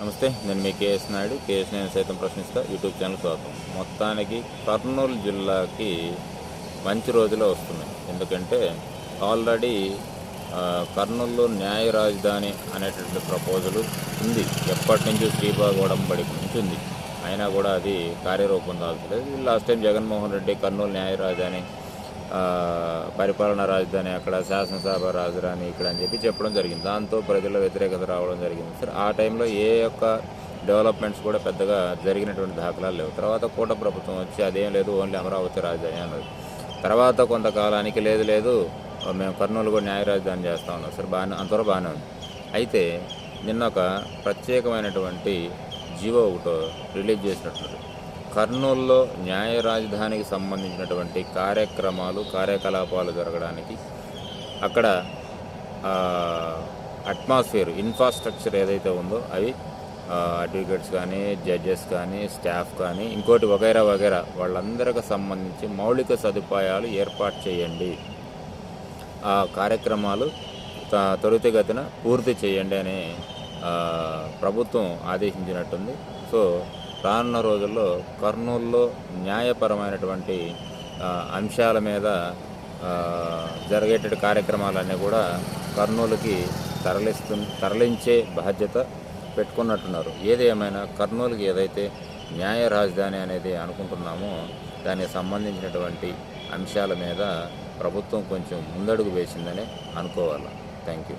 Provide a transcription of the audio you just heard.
నమస్తే నేను మీ KS Naidu. KS నేను సైతం ప్రశ్నిస్తా. యూట్యూబ్ ఛానల్ స్వాగతం. మొత్తానికి కర్నూలు జిల్లాకి మంచి రోజులే వస్తున్నాయి. ఎందుకంటే ఆల్రెడీ కర్నూలులో న్యాయ రాజధాని అనేటువంటి ప్రపోజల్ ఉంది. ఎప్పటి నుంచి శ్రీభాగవడం ఒడంబడి నుంచి ఉంది. అయినా కూడా అది కార్యరూపం దాల్చలేదు లాస్ట్ టైం జగన్మోహన్ రెడ్డి కర్నూలు న్యాయ రాజధాని పరిపాలనా రాజధాని అక్కడ శాసనసభ రాజధాని ఇక్కడ అని చెప్పి చెప్పడం జరిగింది. దాంతో ప్రజల్లో వ్యతిరేకత రావడం జరిగింది. సార్ ఆ టైంలో ఏ యొక్క డెవలప్మెంట్స్ కూడా పెద్దగా జరిగినటువంటి దాఖలాలు లేవు. తర్వాత కూట ప్రభుత్వం వచ్చి అదేం లేదు ఓన్లీ అమరావతి రాజధాని అన్నది. తర్వాత కొంతకాలానికి లేదు లేదు మేము కర్నూలు కూడా న్యాయ రాజధాని చేస్తా ఉన్నాం. సార్ బాగానే అంతవరకు బాగానే ఉంది. అయితే నిన్న ఒక ప్రత్యేకమైనటువంటి జీవో ఒకటో రిలీజ్ చేసినట్టు కర్నూల్లో న్యాయ రాజధానికి సంబంధించినటువంటి కార్యక్రమాలు కార్యకలాపాలు జరగడానికి అక్కడ అట్మాస్ఫియర్ ఇన్ఫ్రాస్ట్రక్చర్ ఏదైతే ఉందో అవి అడ్వకేట్స్ కానీ జడ్జెస్ కానీ స్టాఫ్ కానీ ఇంకోటి వగైరా వగైరా వాళ్ళందరికి సంబంధించి మౌలిక సదుపాయాలు ఏర్పాటు చేయండి. ఆ కార్యక్రమాలు త- త్వరితగతిన పూర్తి చేయండి అని ప్రభుత్వం ఆదేశించినట్టుంది. సో రానున్న రోజుల్లో కర్నూలులో న్యాయపరమైనటువంటి అంశాల మీద జరిగేటటువంటి కార్యక్రమాలన్నీ కూడా కర్నూలుకి తరలిస్తు తరలించే బాధ్యత పెట్టుకున్నట్టున్నారు. ఏది ఏమైనా కర్నూలుకి ఏదైతే న్యాయ రాజధాని అనేది అనుకుంటున్నామో దానికి సంబంధించినటువంటి అంశాల మీద ప్రభుత్వం కొంచెం ముందడుగు వేసిందని అనుకోవాలి? Thank you